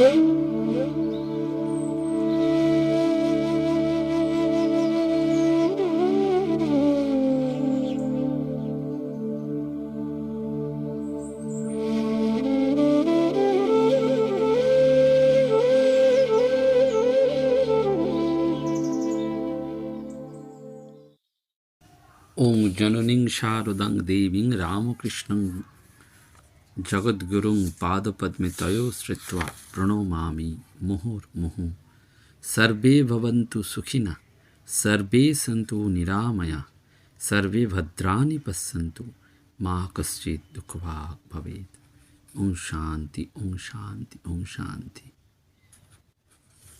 ওং জননীং শারদাং দেবীং जगद्गुरुं पादपद्मितयो श्रुत्वा प्रणमामि मुहुर्मुहु सर्वे भवन्तु सर्वे सन्त निरामया, सर्वे भद्रा पश्यन्तु, माँ कशि दुःखभाग् भवे ओं शांति ओं शांति ओं शांति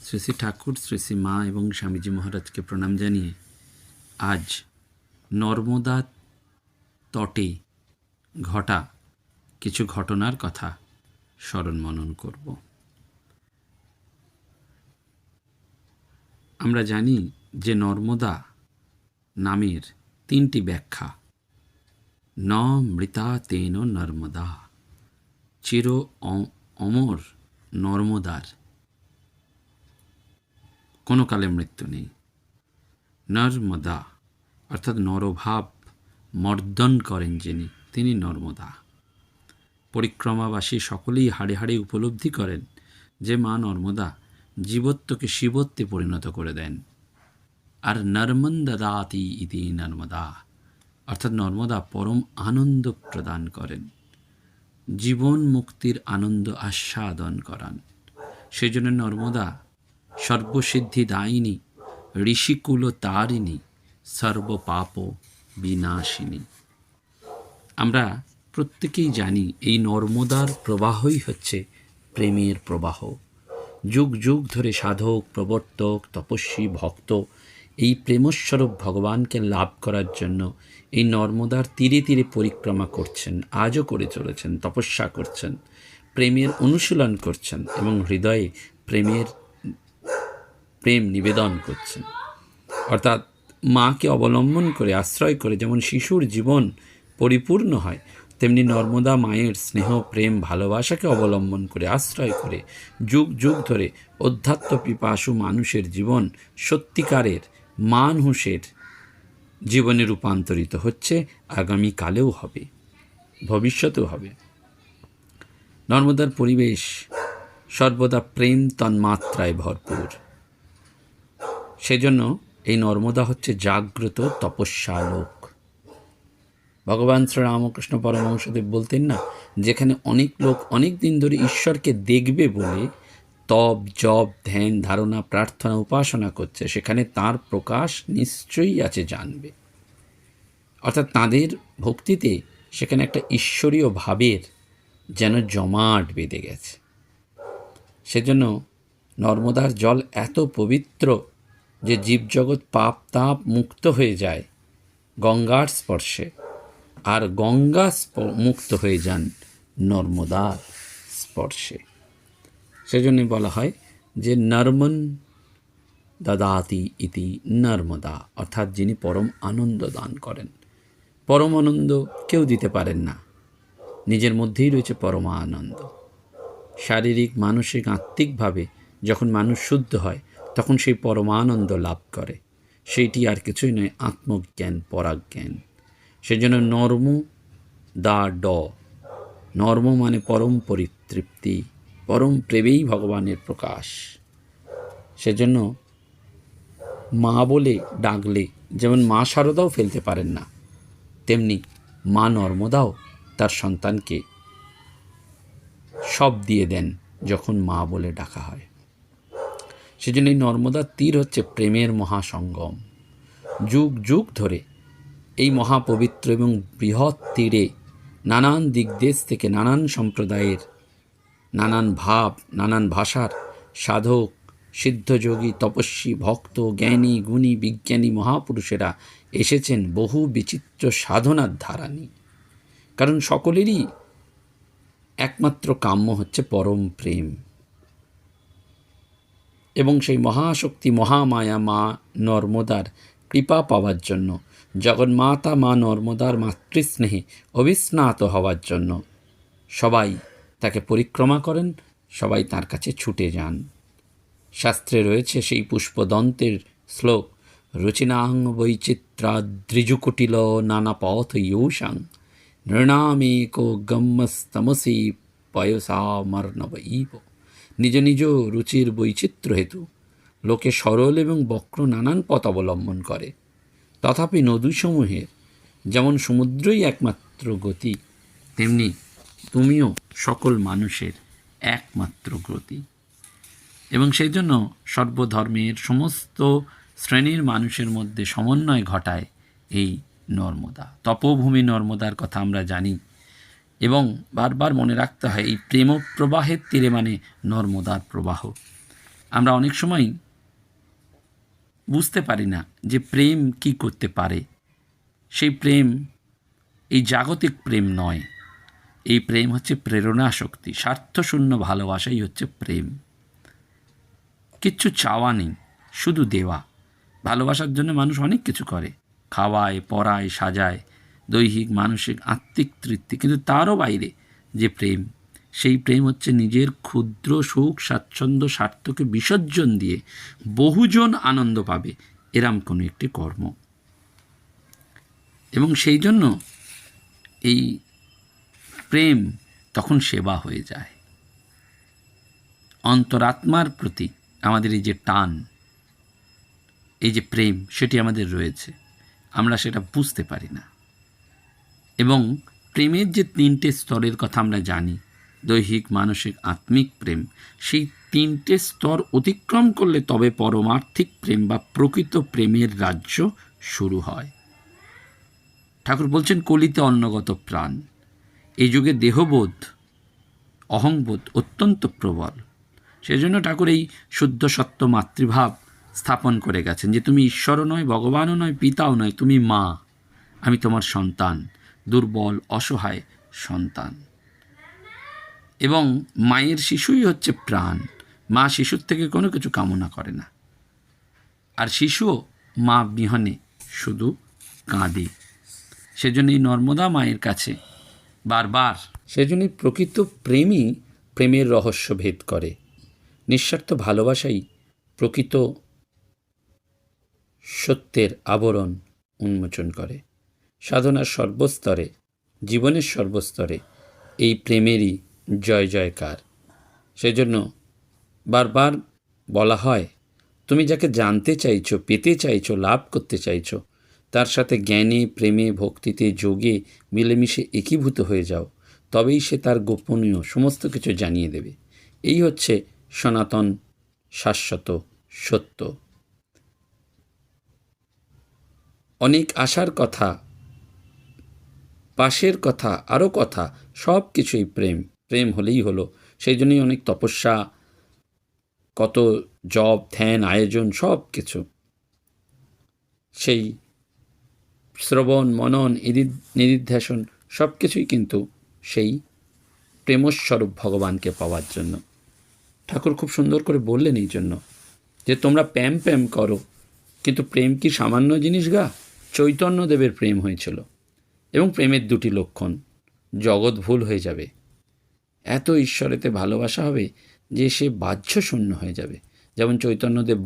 श्री श्री ठाकुर श्री श्री माँ एवं स्वामीजी महाराज के प्रणाम जानिए। आज नर्मदा तटे घटा কিছু ঘটনার কথা স্মরণ মনন করব। আমরা জানি যে নর্মদা নামের তিনটি ব্যাখ্যা, ন মৃতা তেন নর্মদা, চির অমর নর্মদার। কোনো কালে মৃত্যু নেই। নর্মদা, অর্থাৎ নরভাব মর্দন করেন যিনি, তিনি নর্মদা। পরিক্রমাবাসী সকলেই হাড়ে হাড়ে উপলব্ধি করেন যে মা নর্মদা জীবত্বকে শিবত্বে পরিণত করে দেন। আর নর্মন্দাতি ইতি নর্মদা, অর্থাৎ নর্মদা পরম আনন্দ প্রদান করেন। জীবন মুক্তির আনন্দ আস্বাদন করান। সেই জন্য নর্মদা সর্বসিদ্ধি দায়িনী, ঋষিকুল তারিণী, সর্বপাপ বিনাশিনী। আমরা প্রত্যেকেই জানি এই নর্মদার প্রবাহই হচ্ছে প্রেমের প্রবাহ। যুগ যুগ ধরে সাধক, প্রবর্তক, তপস্বী, ভক্ত এই প্রেমস্বরূপ ভগবানকে লাভ করার জন্য এই নর্মদার তীরে তীরে পরিক্রমা করছেন, আজও করে চলেছেন, তপস্যা করছেন, প্রেমের অনুশীলন করছেন এবং হৃদয়ে প্রেমের প্রেম নিবেদন করছেন। অর্থাৎ মাকে অবলম্বন করে, আশ্রয় করে যেমন শিশুর জীবন পরিপূর্ণ হয় তেমনি নর্মদা মায়ের স্নেহ, প্রেম, ভালোবাসাকে অবলম্বন করে, আশ্রয় করে, যুগ যুগ ধরে অধ্যাত্ম পিপাসু মানুষের জীবন সত্যিকারের মানুষের জীবনে রূপান্তরিত হচ্ছে, আগামীকালেও হবে, ভবিষ্যতেও হবে। নর্মদার পরিবেশ সর্বদা প্রেম তন্মাত্রায় ভরপুর। সেজন্য এই নর্মদা হচ্ছে জাগ্রত তপস্যা লোক ভগবান শ্রী রামকৃষ্ণ পরমহংসদেব বলতেন না, যেখানে অনেক লোক অনেক দিন ধরে ঈশ্বরকে দেখবে বলে তপ, জপ, ধ্যান, ধারণা, প্রার্থনা, উপাসনা করছে, সেখানে তার প্রকাশ নিশ্চয়ই আছে জানবে। অর্থাৎ তাদের ভক্তিতে সেখানে একটা ঈশ্বরীয় ভাবের যেন জমাট বেঁধে গেছে। সেজন্য নর্মদার জল এত পবিত্র যে জীবজগৎ পাপ তাপ মুক্ত হয়ে যায় গঙ্গার স্পর্শে। আর গঙ্গা মুক্ত হয়ে যান নর্মদার স্পর্শে। সেজন্যই বলা হয় যে নর্মন দাদাতি ইতি নর্মদা, অর্থাৎ যিনি পরম আনন্দ দান করেন। পরম আনন্দ কেউ দিতে পারেন না। নিজের মধ্যেই রয়েছে পরম আনন্দ। শারীরিক, মানসিক, আত্মিকভাবে যখন মানুষ শুদ্ধ হয়, তখন সেই পরমানন্দ লাভ করে। সেইটি আর কিছুই নয়, আত্মজ্ঞান, পরাজ্ঞান। সেজন্য নর্ম দা ড। নর্ম মানে পরম পরিতৃপ্তি, পরম প্রেমেই ভগবানের প্রকাশ। সেজন্য মা বলে ডাকলে, যেমন মা শারদাও ফেলতে পারেন না, তেমনি মা নর্মদাও তার সন্তানকে সব দিয়ে দেন যখন মা বলে ডাকা হয়। সেজন্য এই নর্মদার তীর হচ্ছে প্রেমের মহাসঙ্গম। যুগ যুগ ধরে এই মহাপবিত্র এবং বৃহৎ তীরে নানান দিক দেশ থেকে নানান সম্প্রদায়ের, নানান ভাব, নানান ভাষার সাধক, সিদ্ধযোগী, তপস্বী, ভক্ত, জ্ঞানী, গুণী, বিজ্ঞানী, মহাপুরুষেরা এসেছেন বহু বিচিত্র সাধনার ধারা নিয়ে কারণ সকলেরই একমাত্র কাম্য হচ্ছে পরম প্রেম। এবং সেই মহাশক্তি, মহামায়া, মা নর্মদার কৃপা পাওয়ার জন্য জগন্মাতা মা নর্মদার মাতৃস্নেহে অবিস্নাত হওয়ার জন্য সবাই তাকে পরিক্রমা করেন, সবাই তার কাছে ছুটে যান। শাস্ত্রে রয়েছে সেই পুষ্পদন্তের শ্লোক, রুচিনাং বৈচিত্রাদ্রিজুকুটিল নানা পথ ইয়ৌষাং নৃণামেক গম্যস্তমসি পয়সামর্ণব ইব। নিজ নিজ রুচির বৈচিত্র্য হেতু লোকে সরল এবং বক্র নানান পথ অবলম্বন করে। তথাপি নদীসমূহের যেমন সমুদ্রই একমাত্র গতি, তেমনি তুমিও সকল মানুষের একমাত্র গতি। এবং সেই জন্য সর্বধর্মের সমস্ত শ্রেণির মানুষের মধ্যে সমন্বয় ঘটায় এই নর্মদা। তপভূমি নর্মদার কথা আমরা জানি এবং বারবার মনে রাখতে হয়, এই প্রেম প্রবাহের তীরে মানে নর্মদার প্রবাহ। আমরা অনেক সময় বুঝতে পারি না যে প্রেম কি করতে পারে। সেই প্রেম এই জাগতিক প্রেম নয়। এই প্রেম হচ্ছে প্রেরণা শক্তি, স্বার্থশূন্য ভালোবাসাই হচ্ছে প্রেম। কিচ্ছু চাওয়া নেই, শুধু দেওয়া। ভালোবাসার জন্য মানুষ অনেক কিছু করে। খাওয়ায়, পড়ায়, সাজায়, দৈহিক, মানসিক, আত্মিক, তৃপ্তি। কিন্তু তারও বাইরে যে প্রেম সেই প্রেম হচ্ছে নিজের ক্ষুদ্র সুখ, স্বাচ্ছন্দ্য, স্বার্থকে বিসর্জন দিয়ে বহুজন আনন্দ পাবে। এরম কোনো একটি কর্ম। এবং সেই জন্য এই প্রেম তখন সেবা হয়ে যায়। অন্তরাত্মার প্রতি আমাদের এই যে টান, এই যে প্রেম, সেটি আমাদের রয়েছে। আমরা সেটা বুঝতে পারি না। এবং প্রেমের যে তিনটে স্তরের কথা আমরা জানি দৈহিক, মানসিক, আত্মিক প্রেম, সেই তিনটে স্তর অতিক্রম করলে তবে পরমার্থিক প্রেম বা প্রকৃত প্রেমের রাজ্য শুরু হয়। ঠাকুর বলছেন, কলিতে অন্নগত প্রাণ। এই যুগে দেহবোধ, অহংবোধ অত্যন্ত প্রবল। সেজন্য ঠাকুর এই শুদ্ধ সত্য মাতৃভাব স্থাপন করে গেছেন যে তুমি ঈশ্বরও নয়, ভগবানও নয়, পিতাও নয়, তুমি মা। আমি তোমার সন্তান, দুর্বল, অসহায় সন্তান। এবং মায়ের শিশুই হচ্ছে প্রাণ। মা শিশুর থেকে কোনো কিছু কামনা করে না। আর শিশুও মা বিহনে শুধু কাঁদে। সেজন্য এই নর্মদা মায়ের কাছে বারবার সেজন্যই প্রকৃত প্রেমই প্রেমের রহস্য ভেদ করে। নিঃস্বার্থ ভালোবাসাই প্রকৃত সত্যের আবরণ উন্মোচন করে। সাধনার সর্বস্তরে, জীবনের সর্বস্তরে এই প্রেমেরই জয় জয়কার। সেই জন্য বারবার বলা হয়, তুমি যাকে জানতে চাইছো, পেতে চাইছো, লাভ করতে চাইছো, তার সাথে জ্ঞানে, প্রেমে, ভক্তিতে, যোগে মিলেমিশে একীভূত হয়ে যাও, তবেই সে তার গোপনীয় সমস্ত কিছু জানিয়ে দেবে। এই হচ্ছে সনাতন শাশ্বত সত্য। অনেক আশার কথা, পাশের কথা, আরও কথা সব কিছুই প্রেম। প্রেম হলেই হলো। সেই জন্যই অনেক তপস্যা, কত জব ধ্যান, আয়োজন, সব কিছু। সেই শ্রবণ, মনন নিদিধ্যাসন সব কিছুই কিন্তু সেই প্রেমস্বরূপ ভগবানকে পাওয়ার জন্য। ঠাকুর খুব সুন্দর করে বললেন এই জন্য যে, তোমরা প্যাম প্যাম করো, কিন্তু প্রেম কি সামান্য জিনিস গা? চৈতন্যদেবের প্রেম হয়েছিল এবং প্রেমের দুটি লক্ষণ, জগৎ ভুল হয়ে যাবে এত ঈশ্বরেতে ভালোবাসা হবে যে সে বাহ্য শূন্য হয়ে যাবে। যেমন চৈতন্যদেব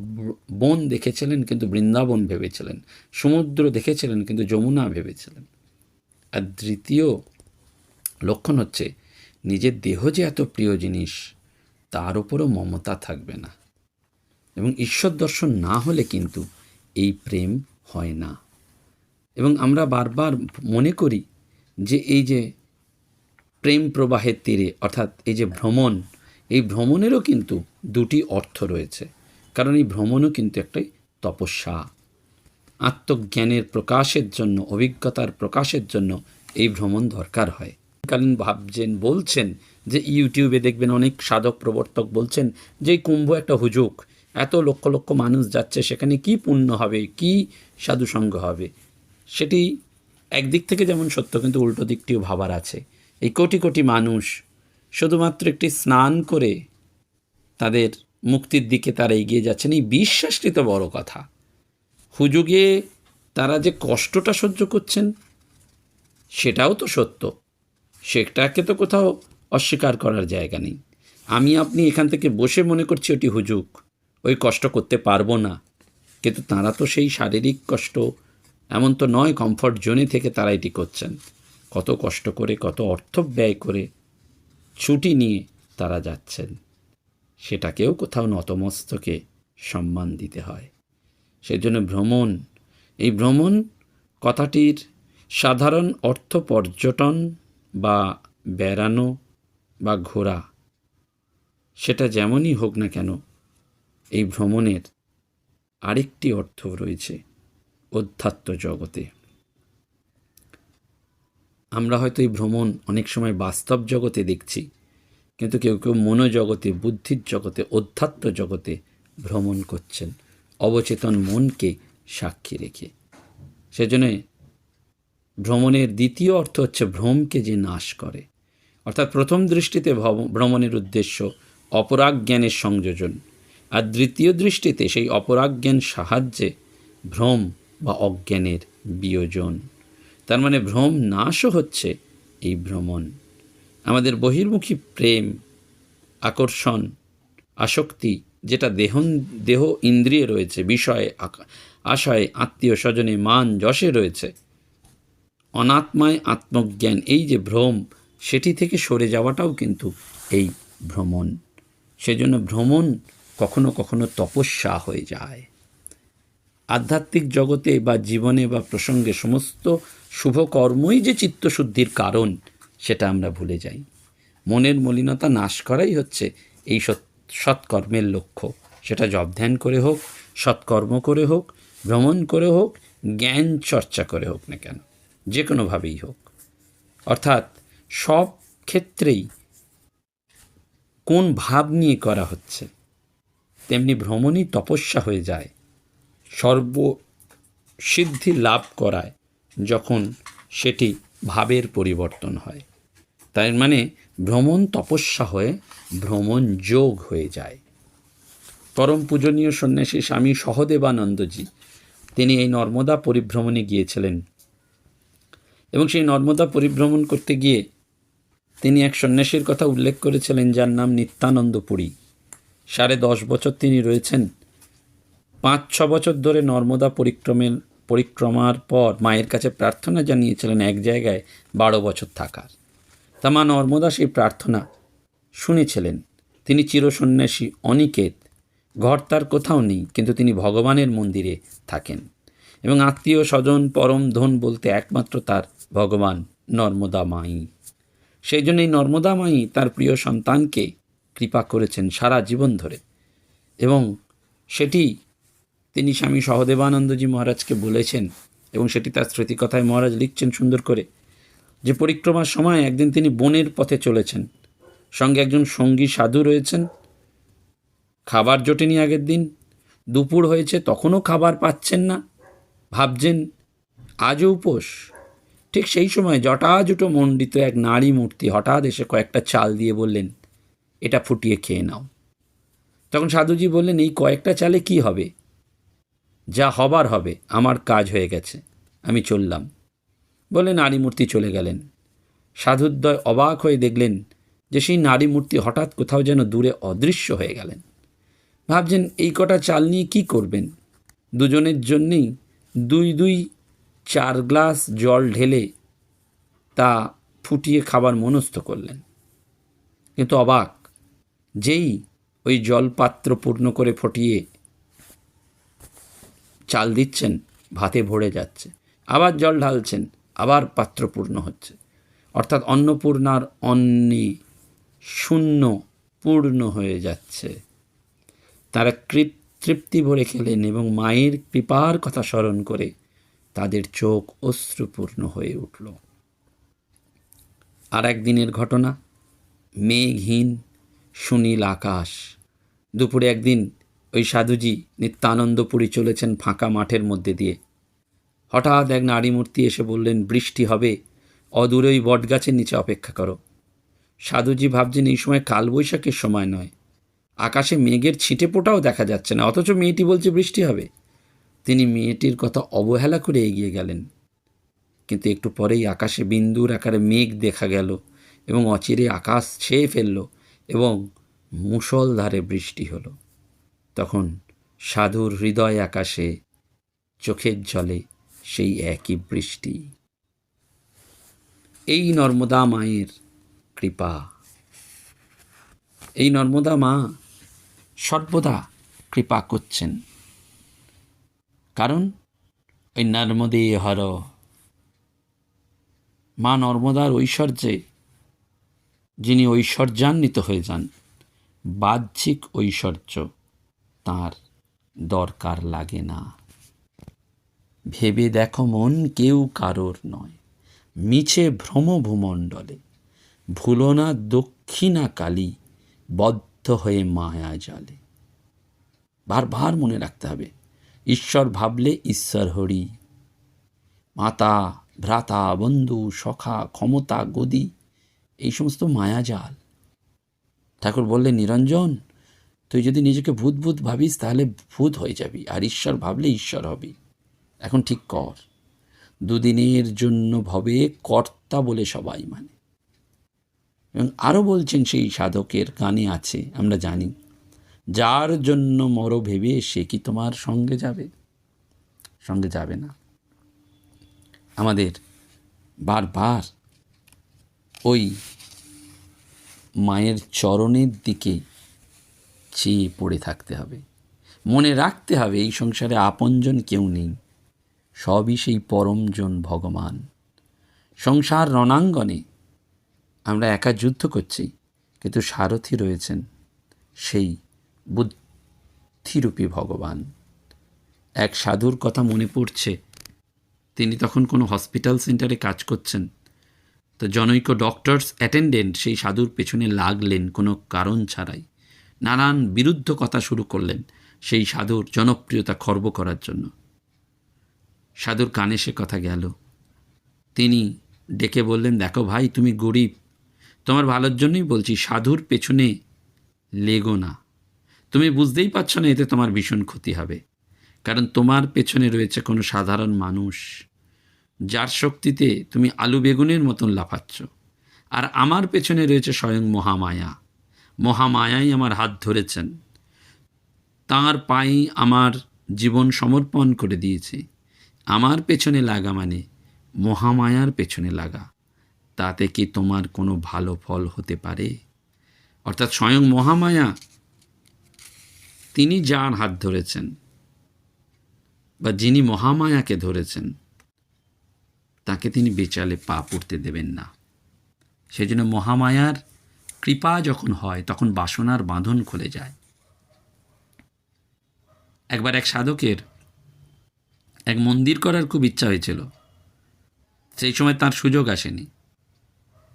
বন দেখেছিলেন, কিন্তু বৃন্দাবন ভেবেছিলেন। সমুদ্র দেখেছিলেন, কিন্তু যমুনা ভেবেছিলেন। আর দ্বিতীয় লক্ষণ হচ্ছে, নিজের দেহ যে এত প্রিয় জিনিস, তার উপরও মমতা থাকবে না। এবং ঈশ্বর দর্শন না হলে কিন্তু এই প্রেম হয় না। এবং আমরা বারবার মনে করি যে এই যে প্রেম প্রবাহের তীরে, অর্থাৎ এই যে ভ্রমণ, এই ভ্রমণেরও কিন্তু দুটি অর্থ রয়েছে। কারণ এই ভ্রমণও কিন্তু একটাই তপস্যা। আত্মজ্ঞানের প্রকাশের জন্য, অভিজ্ঞতার প্রকাশের জন্য এই ভ্রমণ দরকার হয়। কালীন ভাবছেন বলছেন যে, ইউটিউবে দেখবেন অনেক সাধক প্রবর্তক বলছেন যে, এই কুম্ভ একটা হুজুক। এত লক্ষ লক্ষ মানুষ যাচ্ছে, সেখানে কি পুণ্য হবে, কি সাধুসঙ্গ হবে? সেটি একদিক থেকে যেমন সত্য, কিন্তু উল্টো দিকটিও ভাবার আছে। এই কোটি কোটি মানুষ শুধুমাত্র একটি স্নান করে তাদের মুক্তির দিকে তারা এগিয়ে যাচ্ছেন। এই বিশ্বাসটি তো বড় কথা। হুজুগে তারা যে কষ্টটা সহ্য করছেন, সেটাও তো সত্য। সেটাকে তো কোথাও অস্বীকার করার জায়গা নেই। আমি আপনি এখান থেকে বসে মনে করছি ওটি হুজুক ওই কষ্ট করতে পারব না। কিন্তু তারা তো সেই শারীরিক কষ্ট, এমন তো নয় কমফর্ট জোনে থেকে তারা এটি করছেন। কত কষ্ট করে, কত অর্থ ব্যয় করে ছুটি নিয়ে তারা যাচ্ছেন। সেটাকেও কোথাও নতমস্তকে সম্মান দিতে হয়। সেজন্য ভ্রমণ, এই ভ্রমণ কথাটির সাধারণ অর্থ পর্যটন বা বেড়ানো বা ঘোরা। সেটা যেমনই হোক না কেন, এই ভ্রমণের আরেকটি অর্থ রয়েছে অধ্যাত্ম জগতে। আমরা হয়তো এই ভ্রমণ অনেক সময় বাস্তব জগতে দেখছি, কিন্তু কেউ কেউ মনোজগতে, বুদ্ধির জগতে, অধ্যাত্ম জগতে ভ্রমণ করছেন। অবচেতন মনকে সাক্ষী রেখে। সেজন্য ভ্রমণের দ্বিতীয় অর্থ হচ্ছে ভ্রমকে যে নাশ করে। অর্থাৎ প্রথম দৃষ্টিতে ভ্রম- ভ্রমণের উদ্দেশ্য অপরাগ জ্ঞানের সংযোজন। আর দ্বিতীয় দৃষ্টিতে সেই অপরাগ জ্ঞান সাহায্যে ভ্রম বা অজ্ঞানের বিয়োজন। তার মানে ভ্রম নাশও হচ্ছে এই ভ্রমণ। আমাদের বহির্মুখী প্রেম, আকর্ষণ, আসক্তি, যেটা দেহন, দেহ ইন্দ্রিয়ে রয়েছে, বিষয়ে আশায়, আত্মীয় স্বজনে মান, যশে রয়েছে। অনাত্মায় আত্মজ্ঞান, এই যে ভ্রম, সেটি থেকে সরে যাওয়াটাও কিন্তু এই ভ্রমণ। সেজন্য ভ্রমণ কখনো কখনো তপস্যা হয়ে যায়। আধ্যাত্মিক জগতে বা জীবনে বা প্রসঙ্গে সমস্ত শুভ কর্মই যে চিত্তশুদ্ধির কারণ, সেটা আমরা ভুলে যাই। মনের মলিনতা নাশ করাই হচ্ছে এই সৎ- সৎকর্মের লক্ষ্য। সেটা জব ধ্যান করে হোক, সৎকর্ম করে হোক, ভ্রমণ করে হোক, জ্ঞান চর্চা করে হোক না কেন, যে কোনোভাবেই হোক। অর্থাৎ সব ক্ষেত্রেই কোন ভাব নিয়ে করা হচ্ছে, তেমনি ভ্রমণই তপস্যা হয়ে যায়, সর্বসিদ্ধি লাভ করায়। যখন সেটি ভাবের পরিবর্তন হয়। তার মানে ভ্রমণ তপস্যা হয়ে ভ্রমণ যোগ হয়ে যায়। পরম পূজনীয় সন্ন্যাসী স্বামী সহদেবানন্দজি, তিনি এই নর্মদা পরিভ্রমণে গিয়েছিলেন। এবং সেই নর্মদা পরিভ্রমণ করতে গিয়ে তিনি এক সন্ন্যাসীর কথা উল্লেখ করেছিলেন, যার নাম নিত্যানন্দ পুরী সাড়ে দশ বছর তিনি রয়েছেন। পাঁচ ছ বছর ধরে নর্মদা পরিক্রমের পরিক্রমার পর মায়ের কাছে প্রার্থনা জানিয়েছিলেন এক জায়গায় বারো বছর থাকার। তা মা নর্মদা সেই প্রার্থনা শুনেছিলেন। তিনি চিরসন্ন্যাসী, অনিকেত, ঘর তার কোথাও নেই, কিন্তু তিনি ভগবানের মন্দিরে থাকেন এবং আত্মীয় স্বজন, পরম ধন বলতে একমাত্র তার ভগবান নর্মদা মাই। সেই জন্য এই নর্মদা মাই তার প্রিয় সন্তানকে কৃপা করেছেন সারা জীবন ধরে এবং সেটি তিনি স্বামী সহদেবানন্দজি মহারাজকে বলেছেন এবং সেটি তার স্মৃতিকথায় মহারাজ লিখছেন সুন্দর করে যে পরিক্রমার সময় একদিন তিনি বনের পথে চলেছেন। সঙ্গে একজন সঙ্গী সাধু রয়েছেন। খাবার জোটেনি আগের দিন। দুপুর হয়েছে, তখনও খাবার পাচ্ছেন না। ভাবছেন, আজও উপোস। ঠিক সেই সময় জটাজুটো মণ্ডিত এক নারী মূর্তি হঠাৎ এসে কয়েকটা চাল দিয়ে বললেন, এটা ফুটিয়ে খেয়ে নাও। তখন সাধুজি বললেন, এই কয়েকটা চালে কি হবে? যা হবার হবে, আমার কাজ হয়ে গেছে। আমি চললাম। বলে নারী মূর্তি চলে গেলেন। সাধুদ্বয় অবাক হয়ে দেখলেন যে সেই নারী মূর্তি হঠাৎ কোথাও যেন দূরে অদৃশ্য হয়ে গেলেন। ভাবছেন, এই কটা চাল নিয়ে কী করবেন? দুজনের জন্যেই দুই দুই চার গ্লাস জল ঢেলে তা ফুটিয়ে খাবার মনস্থ করলেন। কিন্তু অবাক, যেই ওই জলপাত্র পূর্ণ করে ফুটিয়ে চাল দিচ্ছেন, ভাতে ভরে যাচ্ছে, আবার জল ঢালছেন, আবার পাত্র পূর্ণ হচ্ছে। অর্থাৎ অন্নপূর্ণার অন্নে শূন্য পূর্ণ হয়ে যাচ্ছে। তারা কৃপ- তৃপ্তি ভরে খেলেন এবং মায়ের কৃপার কথা স্মরণ করে তাদের চোখ অশ্রুপূর্ণ হয়ে উঠল। আর একদিনের ঘটনা, মেঘহীন, সুনীল আকাশ। দুপুরে একদিন ওই সাধুজি নিত্যানন্দপুরী চলেছেন ফাঁকা মাঠের মধ্যে দিয়ে। হঠাৎ এক নারী মূর্তি এসে বললেন, বৃষ্টি হবে, অদূরে ওই বটগাছের নিচে অপেক্ষা করো। সাধুজি ভাবছেন, এই সময় কালবৈশাখের সময় নয়। আকাশে মেঘের ছিটে পোটাও দেখা যাচ্ছে না, অথচ মেয়েটি বলছে বৃষ্টি হবে। তিনি মেয়েটির কথা অবহেলা করে এগিয়ে গেলেন। কিন্তু একটু পরেই আকাশে বিন্দুর আকারে মেঘ দেখা গেল এবং অচিরে আকাশ ছেয়ে ফেলল এবং মুষলধারে বৃষ্টি হলো। তখন সাধুর হৃদয় আকাশে, চোখের জলে সেই একই বৃষ্টি। এই নর্মদা মায়ের কৃপা। এই নর্মদা মা সর্বদা কৃপা করছেন। কারণ ওই নর্মদে হর। মা নর্মদার ঐশ্বর্যে যিনি ঐশ্বর্যান্বিত হয়ে যান, বাহ্যিক ঐশ্বর্য। তার দরকার লাগে না। ভেবে দেখো মন কেউ কারোর নয়। মিছে ভ্রম ভূমণ্ডলে ভুলো না দক্ষিণা কালী বদ্ধ হয়ে মায়া জালে বারবার মনে রাখতে হবে, ঈশ্বর ভাবলে ঈশ্বর হরি। মাতা, ভ্রাতা, বন্ধু, সখা, ক্ষমতা, গদি, এই সমস্ত মায়াজাল। ঠাকুর বললেন, নিরঞ্জন তুই যদি নিজেকে ভূত ভূত ভাবিস, তাহলে ভূত হয়ে যাবি। আর ঈশ্বর ভাবলে ঈশ্বর হবি। এখন ঠিক কর। দুদিনের জন্য ভবে কর্তা বলে সবাই মানে। এবং আরও বলছেন সেই সাধকের গানে আছে, আমরা জানি। যার জন্য মর ভেবে সে কি তোমার সঙ্গে যাবে? সঙ্গে যাবে না। আমাদের বারবার ওই মায়ের চরণের দিকে চেয়ে পড়ে থাকতে হবে। মনে রাখতে হবে, এই সংসারে আপনজন কেউ নেই। সবই সেই পরমজন ভগবান। সংসার রণাঙ্গনে আমরা একা যুদ্ধ করছি, কিন্তু সারথি রয়েছেন সেই বুদ্ধিরূপী ভগবান। এক সাধুর কথা মনে পড়ছে, তিনি তখন কোনো হসপিটাল সেন্টারে কাজ করছেন। তো জনৈক ডক্টরস অ্যাটেন্ডেন্ট সেই সাধুর পেছনে লাগলেন কোনো কারণ ছাড়াই। নানান বিরুদ্ধ কথা শুরু করলেন সেই সাধুর জনপ্রিয়তা খর্ব করার জন্য। সাধুর কানে সে কথা গেল। তিনি ডেকে বললেন, দেখো ভাই, তুমি গরিব। তোমার ভালোর জন্যই বলছি, সাধুর পেছনে লেগো না। তুমি বুঝতেই পারছ না, এতে তোমার ভীষণ ক্ষতি হবে। কারণ তোমার পেছনে রয়েছে কোনো সাধারণ মানুষ। যার শক্তিতে তুমি আলু বেগুনের মতন লাফাচ্ছ। আর আমার পেছনে রয়েছে স্বয়ং মহামায়া। মহামায়াই আমার হাত ধরেছেন। তাঁর পায়ে আমার জীবন সমর্পণ করে দিয়েছে। আমার পেছনে লাগা মানে মহামায়ার পেছনে লাগা। তাতে কি তোমার কোনো ভালো ফল হতে পারে? অর্থাৎ স্বয়ং মহামায়া তিনি যার হাত ধরেছেন বা যিনি মহামায়াকে ধরেছেন, তাকে তিনি বেচালে পা পড়তে দেবেন না। সেজন্য মহামায়ার কৃপা যখন হয়, তখন বাসনার বাঁধন খুলে যায়। একবার এক সাধকের এক মন্দির করার খুব ইচ্ছা হয়েছিল। সেই সময় তার সুযোগ আসেনি।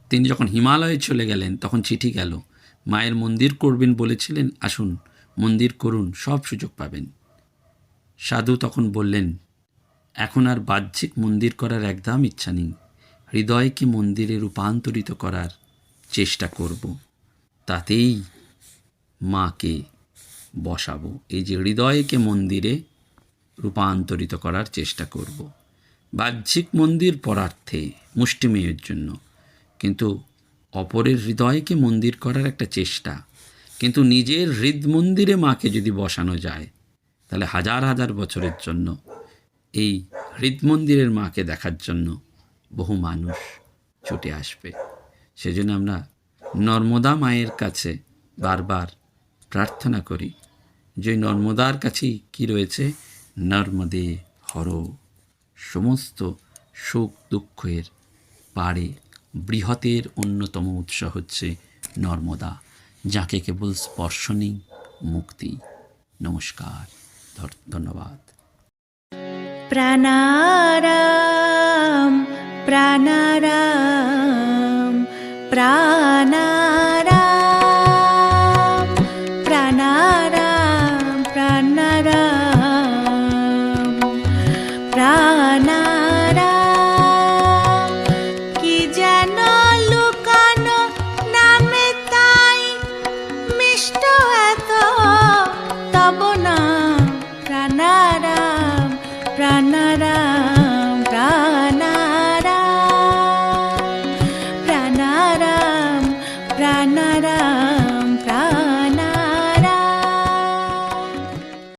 তিনি যখন হিমালয়ে চলে গেলেন, তখন চিঠি গেল, মায়ের মন্দির করবেন বলেছিলেন, আসুন, মন্দির করুন, সব সুযোগ পাবেন। সাধু তখন বললেন, এখন আর বাহ্যিক মন্দির করার একদম ইচ্ছা নেই। হৃদয়কে মন্দিরে রূপান্তরিত করার চেষ্টা করব। তাতেই মাকে বসাবো। এই যে হৃদয়কে মন্দিরে রূপান্তরিত করার চেষ্টা করব। বাহ্যিক মন্দির পরার্থে, মুষ্টিমেয়ের জন্য। কিন্তু অপরের হৃদয়কে মন্দির করার একটা চেষ্টা। কিন্তু নিজের হৃদমন্দিরে মাকে যদি বসানো যায়, তাহলে হাজার হাজার বছরের জন্য এই হৃদমন্দিরের মাকে দেখার জন্য বহু মানুষ ছুটে আসবে। সেজন্য আমরা নর্মদা মায়ের কাছে বারবার প্রার্থনা করি, যে নর্মদার কাছেই কি রয়েছে? নর্মদে হর, সমস্ত সুখ দুঃখের পারে বৃহতের অন্যতম উৎস হচ্ছে নর্মদা, যাকে কেবল স্পর্শনী মুক্তি। নমস্কার ধন্যবাদ। প্রাণারাম প্রাণারাম। प्राणा